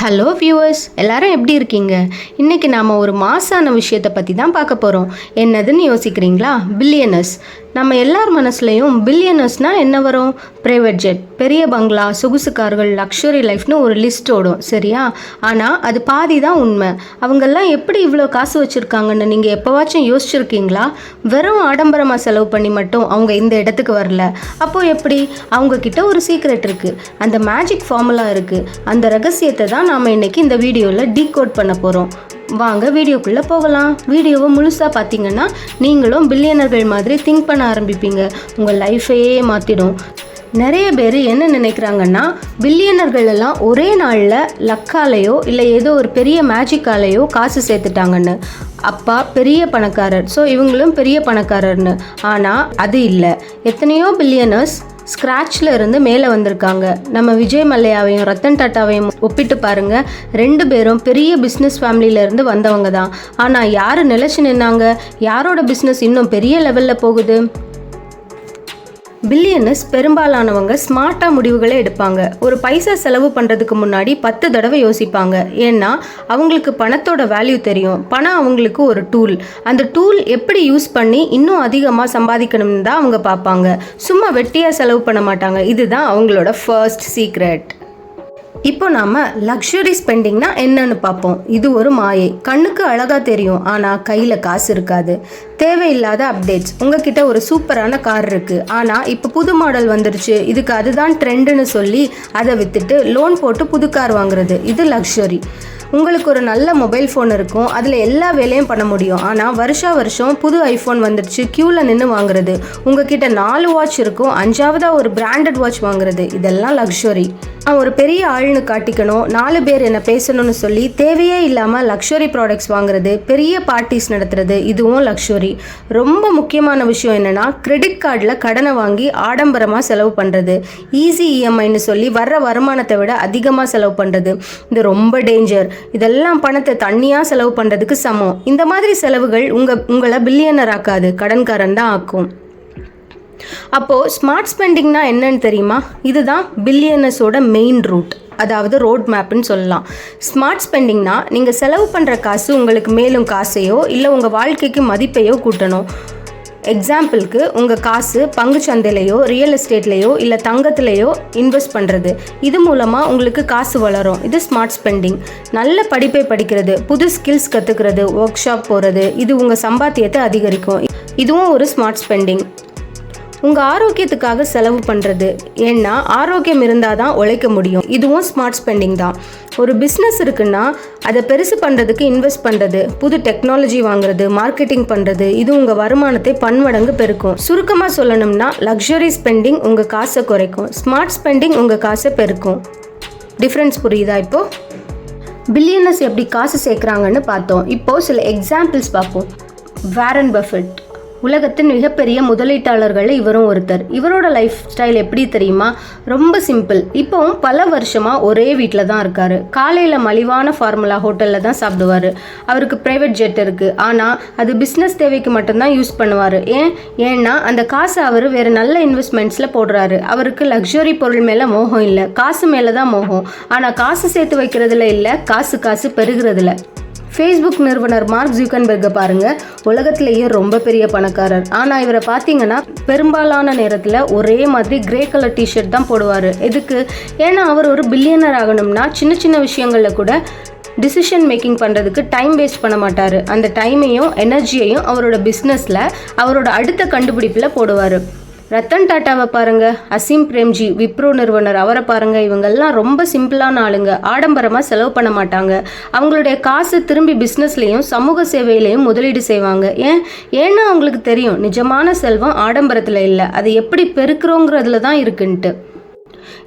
Hello viewers எல்லாரும் எப்படி இருக்கீங்க? இன்னைக்கு நாம் ஒரு மாசான விஷயத்தை பற்றி தான் பார்க்க போகிறோம் என்னதுன்னு யோசிக்கிறீங்களா? பில்லியனர்ஸ் நம்ம எல்லார் மனசுலையும் பில்லியனர்ஸ்னால் என்ன வரும்? ப்ரைவேட் ஜெட் பெரிய பங்களா சொகுசு கார்கள் லக்ஸுரி லைஃப்னு ஒரு லிஸ்ட் ஓடும். சரியா? ஆனால் அது பாதி தான் உண்மை. அவங்கெல்லாம் எப்படி இவ்வளோ காசு வச்சுருக்காங்கன்னு நீங்கள் எப்போவாச்சும் யோசிச்சிருக்கீங்களா? வெறும் ஆடம்பரமாக செலவு பண்ணி மட்டும் அவங்க இந்த இடத்துக்கு வரல. அப்போது எப்படி? அவங்கக்கிட்ட ஒரு சீக்ரெட் இருக்குது அந்த மேஜிக் ஃபார்முலா இருக்குது அந்த ரகசியத்தை தான் நாம் இன்றைக்கி இந்த வீடியோவில் டீகோட் பண்ண போகிறோம் வாங்க வீடியோக்குள்ளே போகலாம். வீடியோவை முழுசாக பார்த்தீங்கன்னா நீங்களும் பில்லியனர்கள் மாதிரி திங்க் பண்ண ஆரம்பிப்பீங்க. உங்கள் லைஃபையே மாற்றிடும் நிறைய பேர் என்ன நினைக்கிறாங்கன்னா பில்லியனர்கள் எல்லாம் ஒரே நாளில் லக்காலேயோ இல்லை ஏதோ ஒரு பெரிய மேஜிக்காலேயோ காசு சேர்த்துட்டாங்கன்னு. அப்பா பெரிய பணக்காரர். ஸோ இவங்களும் பெரிய பணக்காரர்னு. ஆனால் அது இல்லை. எத்தனையோ பில்லியனர்ஸ் ஸ்க்ராட்சில் இருந்து மேலே வந்திருக்காங்க. நம்ம விஜய் மல்லையாவையும் ரத்தன் டாட்டாவையும் ஒப்பிட்டு பாருங்க. ரெண்டு பேரும் பெரிய பிஸ்னஸ் இருந்து வந்தவங்க தான். ஆனால் யார் நிலைச்சு நின்னாங்க? யாரோட பிஸ்னஸ் இன்னும் பெரிய லெவலில் போகுது? பில்லியனர்ஸ் பெரும்பாலானவங்க ஸ்மார்ட்டாக முடிவுகளை எடுப்பாங்க. ஒரு பைசா செலவு பண்ணுறதுக்கு முன்னாடி பத்து தடவை யோசிப்பாங்க. ஏன்னா அவங்களுக்கு பணத்தோட வேல்யூ தெரியும். பணம் அவங்களுக்கு ஒரு டூல் அந்த டூல் எப்படி யூஸ் பண்ணி இன்னும் அதிகமாக சம்பாதிக்கணும்னு தான் அவங்க பார்ப்பாங்க. சும்மா வெட்டியாக செலவு பண்ண மாட்டாங்க. இதுதான் அவங்களோட ஃபர்ஸ்ட் சீக்ரெட் இப்போ நாம லக்ஸுரி ஸ்பெண்டிங்னா என்னன்னு பார்ப்போம். இது ஒரு மாயை. கண்ணுக்கு அழகா தெரியும் ஆனா கையில காசு இருக்காது. தேவையில்லாத அப்டேட்ஸ் உங்ககிட்ட ஒரு சூப்பரான கார் இருக்கு. ஆனா இப்போ புது மாடல் வந்துருச்சு. இதுக்கு அதுதான் ட்ரெண்டுன்னு சொல்லி அதை வித்துட்டு லோன் போட்டு புது கார் வாங்குறது. இது லக்ஸுரி உங்களுக்கு ஒரு நல்ல மொபைல் ஃபோன் இருக்கும். அதில் எல்லா வேலையும் பண்ண முடியும். ஆனால் வருஷா வருஷம் புது ஐஃபோன் வந்துடுச்சு க்யூவில் நின்று வாங்குறது. உங்ககிட்ட நாலு வாட்ச் இருக்கும். அஞ்சாவதாக ஒரு பிராண்டட் வாட்ச் வாங்குறது. இதெல்லாம் லக்ஸுரி அவன் ஒரு பெரிய ஆள்னு காட்டிக்கணும். நாலு பேர் என்ன பேசணும்னு சொல்லி தேவையே இல்லாமல் லக்ஸுரி ப்ராடக்ட்ஸ் வாங்குறது பெரிய பார்ட்டிஸ் நடத்துறது இதுவும் லக்ஸுரி ரொம்ப முக்கியமான விஷயம் என்னன்னா கிரெடிட் கார்டில் கடனை வாங்கி ஆடம்பரமாக செலவு பண்ணுறது ஈஸி இஎம்ஐன்னு சொல்லி வர்ற வருமானத்தை விட அதிகமாக செலவு பண்ணுறது இது ரொம்ப டேஞ்சர் இதெல்லாம் பணத்தை தண்ணியாக செலவு பண்ணுறதுக்கு சமம். இந்த மாதிரி செலவுகள் உங்கள் உங்களை பில்லியனர் ஆக்காது. கடன்காரன் தான் ஆக்கும். அப்போது ஸ்மார்ட் ஸ்பெண்டிங்னா என்னன்னு தெரியுமா? இதுதான் பில்லியனஸோட மெயின் ரூட் அதாவது ரோட் மேப்னு சொல்லலாம். ஸ்மார்ட் ஸ்பெண்டிங்னா நீங்கள் செலவு பண்ணுற காசு உங்களுக்கு மேலும் காசையோ இல்லை உங்கள் வாழ்க்கைக்கு மதிப்பையோ கூட்டணும். எக்ஸாம்பிளுக்கு உங்கள் காசு பங்குச்சந்தையிலையோ ரியல் எஸ்டேட்லேயோ இல்லை தங்கத்திலேயோ இன்வெஸ்ட் பண்ணுறது இது மூலமாக உங்களுக்கு காசு வளரும். இது ஸ்மார்ட் ஸ்பெண்டிங் நல்ல படிப்பை படிக்கிறது புது ஸ்கில்ஸ் கற்றுக்கிறது ஒர்க் ஷாப் போகிறது இது உங்கள் சம்பாத்தியத்தை அதிகரிக்கும். இதுவும் ஒரு ஸ்மார்ட் ஸ்பெண்டிங் உங்கள் ஆரோக்கியத்துக்காக செலவு பண்ணுறது ஏன்னா ஆரோக்கியம் இருந்தால் தான் உழைக்க முடியும். இதுவும் ஸ்மார்ட் ஸ்பெண்டிங் தான். ஒரு பிஸ்னஸ் இருக்குன்னா அதை பெருசு பண்ணுறதுக்கு இன்வெஸ்ட் பண்ணுறது புது டெக்னாலஜி வாங்குறது மார்க்கெட்டிங் பண்ணுறது இது உங்கள் வருமானத்தை பன்மடங்கு பெருக்கும். சுருக்கமாக சொல்லணும்னா லக்ஸுரி ஸ்பெண்டிங் உங்கள் காசை குறைக்கும். ஸ்மார்ட் ஸ்பெண்டிங் உங்கள் காசை பெருக்கும். டிஃப்ரென்ஸ் புரியுதா இப்போது பில்லியனர்ஸ் எப்படி காசு சேர்க்குறாங்கன்னு பார்த்தோம். இப்போது சில எக்ஸாம்பிள்ஸ் பார்ப்போம். வேரன் பஃபெட் உலகத்தின் மிகப்பெரிய முதலீட்டாளர்கள் இவரும் ஒருத்தர். இவரோட லைஃப் ஸ்டைல் எப்படி தெரியுமா? ரொம்ப சிம்பிள் இப்போவும் பல வருஷமாக ஒரே வீட்டில் தான் இருக்கார். காலையில் மலிவான ஃபார்முலா ஹோட்டலில் தான் சாப்பிடுவார். அவருக்கு ப்ரைவேட் ஜெட் இருக்குது ஆனால் அது பிஸ்னஸ் தேவைக்கு மட்டும்தான் யூஸ் பண்ணுவார். ஏன்? ஏன்னா அந்த காசை அவர் வேறு நல்ல இன்வெஸ்ட்மெண்ட்ஸில் போடுறாரு. அவருக்கு லக்ஸுரி பொருள் மேலே மோகம் இல்லை. காசு மேலே தான் மோகம். ஆனால் காசு சேர்த்து வைக்கிறதுல இல்லை காசு காசு பெருகிறதுல. ஃபேஸ்புக் நிறுவனர் மார்க் ஜூக்கன்பெர்கை பாருங்க. உலகத்திலேயே ரொம்ப பெரிய பணக்காரர். ஆனால் இவரை பார்த்தீங்கன்னா பெரும்பாலான நேரத்தில் ஒரே மாதிரி கிரே கலர் டிஷர்ட் தான் போடுவார். எதுக்கு? ஏன்னா அவர் ஒரு பில்லியனர் ஆகணும்னா சின்ன சின்ன விஷயங்களில் கூட டிசிஷன் மேக்கிங் பண்ணுறதுக்கு டைம் வேஸ்ட் பண்ண மாட்டார். அந்த டைமையும் எனர்ஜியையும் அவரோட பிஸ்னஸில் அவரோட அடுத்த கண்டுபிடிப்பில் போடுவார். ரத்தன் டாட்டாவை பாருங்க அசீம் பிரேம்ஜி விப்ரோ நிறுவனர் அவரை பாருங்க இவங்கெல்லாம் ரொம்ப சிம்பிளான ஆளுங்க ஆடம்பரமாக செலவு பண்ண மாட்டாங்க. அவங்களுடைய காசு திரும்பி பிஸ்னஸ்லேயும் சமூக சேவையிலையும் முதலீடு செய்வாங்க. ஏன்? ஏன்னா அவங்களுக்கு தெரியும் நிஜமான செல்வம் ஆடம்பரத்தில் இல்லை. அதை எப்படி பெருக்கிறோங்கிறதுல தான் இருக்குன்ட்டு.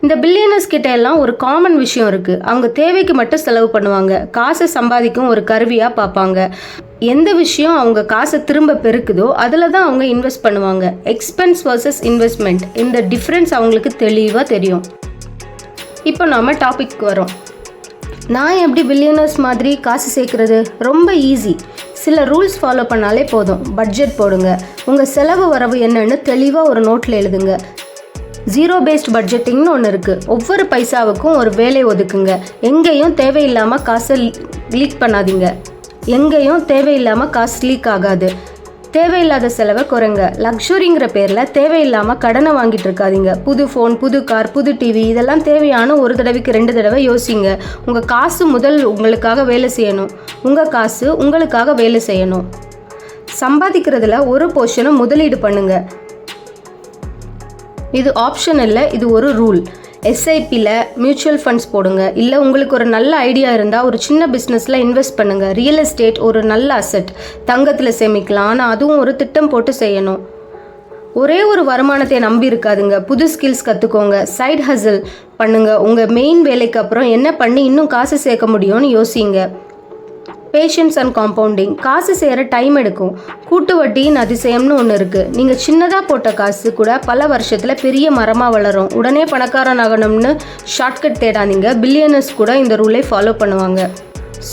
இந்த பில்லியனர்ஸ் கிட்ட எல்லாம் ஒரு காமன் விஷயம் இருக்கு. அவங்க தேவைக்கு மட்டும் செலவு பண்ணுவாங்க. காசை சம்பாதிக்கும் ஒரு கருவியா பார்ப்பாங்க. எந்த விஷயம் அவங்க காசை திரும்ப பெருக்குதோ அதில் தான் அவங்க இன்வெஸ்ட் பண்ணுவாங்க. எக்ஸ்பென்ஸ் வர்சஸ் இன்வெஸ்ட்மெண்ட் இந்த டிஃப்ரென்ஸ் அவங்களுக்கு தெளிவாக தெரியும். இப்போ நாம் டாபிக் வரோம். நான் எப்படி பில்லியனர்ஸ் மாதிரி காசு சேர்க்குறது? ரொம்ப ஈஸி சில ரூல்ஸ் ஃபாலோ பண்ணாலே போதும். பட்ஜெட் போடுங்க. உங்கள் செலவு வரவு என்னன்னு தெளிவாக ஒரு நோட்டில் எழுதுங்க. ஜீரோ பேஸ்ட் பட்ஜெட்டிங்னு ஒன்று இருக்குது ஒவ்வொரு பைசாவுக்கும் ஒரு வேலை ஒதுக்குங்க. எங்கேயும் தேவையில்லாமல் காசை லீக் பண்ணாதீங்க. எங்கேயும் தேவையில்லாமல் காசு லீக் ஆகாது. தேவையில்லாத செலவை குறைங்க. லக்ஸுரிங்கிற பேரில் தேவையில்லாமல் கடனை வாங்கிட்டு இருக்காதீங்க. புது ஃபோன் புது கார் புது டிவி இதெல்லாம் தேவையான ஒரு தடவைக்கு ரெண்டு தடவை யோசிங்க. உங்கள் காசு முதல் உங்களுக்காக வேலை செய்யணும். உங்கள் காசு உங்களுக்காக வேலை செய்யணும். சம்பாதிக்கிறதுல ஒரு போர்ஷனை முதலீடு பண்ணுங்க. இது ஆப்ஷன் இல்லை இது ஒரு ரூல் எஸ்ஐபியில் மியூச்சுவல் ஃபண்ட்ஸ் போடுங்க. இல்லை உங்களுக்கு ஒரு நல்ல ஐடியா இருந்தால் ஒரு சின்ன பிஸ்னஸில் இன்வெஸ்ட் பண்ணுங்கள் ரியல் எஸ்டேட் ஒரு நல்ல அசெட் தங்கத்தில் சேமிக்கலாம். ஆனால் அதுவும் ஒரு திட்டம் போட்டு செய்யணும். ஒரே ஒரு வருமானத்தை நம்பி இருக்காதுங்க. புது ஸ்கில்ஸ் கற்றுக்கோங்க சைட் ஹசில் பண்ணுங்கள் உங்கள் மெயின் வேலைக்கு அப்புறம் என்ன பண்ணி இன்னும் காசு சேர்க்க முடியும்னு யோசிங்க. பேஷன்ஸ் அண்ட் காம்பவுண்டிங் காசு சேர டைம் எடுக்கும். கூட்டு வட்டியின் அதிசயம்னு ஒன்று இருக்குது நீங்கள் சின்னதாக போட்ட காசு கூட பல வருஷத்தில் பெரிய மரமாக வளரும். உடனே பணக்காரன் ஆகணும்னு ஷார்ட்கட் தேடாதீங்க. பில்லியனர்ஸ் கூட இந்த ரூலை ஃபாலோ பண்ணுவாங்க.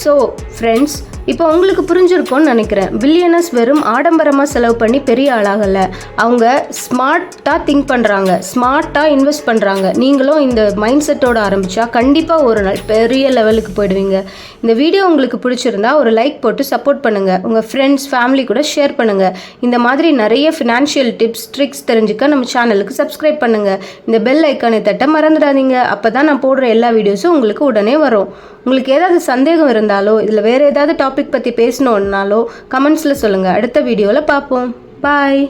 ஸோ ஃப்ரெண்ட்ஸ் இப்போ உங்களுக்கு புரிஞ்சிருக்கும்னு நினைக்கிறேன். பில்லியனர்ஸ் வெறும் ஆடம்பரமாக செலவு பண்ணி பெரிய ஆளாகலை அவங்க ஸ்மார்ட்டாக திங்க் பண்ணுறாங்க ஸ்மார்ட்டாக இன்வெஸ்ட் பண்ணுறாங்க நீங்களும் இந்த மைண்ட் செட்டோட ஆரம்பித்தா கண்டிப்பாக ஒரு நாள் பெரிய லெவலுக்கு போயிடுவீங்க. இந்த வீடியோ உங்களுக்கு பிடிச்சிருந்தா ஒரு லைக் போட்டு சப்போர்ட் பண்ணுங்கள் உங்கள் ஃப்ரெண்ட்ஸ் ஃபேமிலி கூட ஷேர் பண்ணுங்கள் இந்த மாதிரி நிறைய ஃபினான்ஷியல் டிப்ஸ் ட்ரிக்ஸ் தெரிஞ்சுக்க நம்ம சேனலுக்கு சப்ஸ்கிரைப் பண்ணுங்கள் இந்த பெல் ஐக்கானை தட்ட மறந்துடாதீங்க. அப்போ தான் நான் போடுற எல்லா வீடியோஸும் உங்களுக்கு உடனே வரும். உங்களுக்கு ஏதாவது சந்தேகம் இருந்தாலோ இதில் வேறு ஏதாவது டாபிக் பற்றி பேசணுன்னாலோ கமெண்ட்ஸில் சொல்லுங்கள் அடுத்த வீடியோவில் பார்ப்போம். பாய்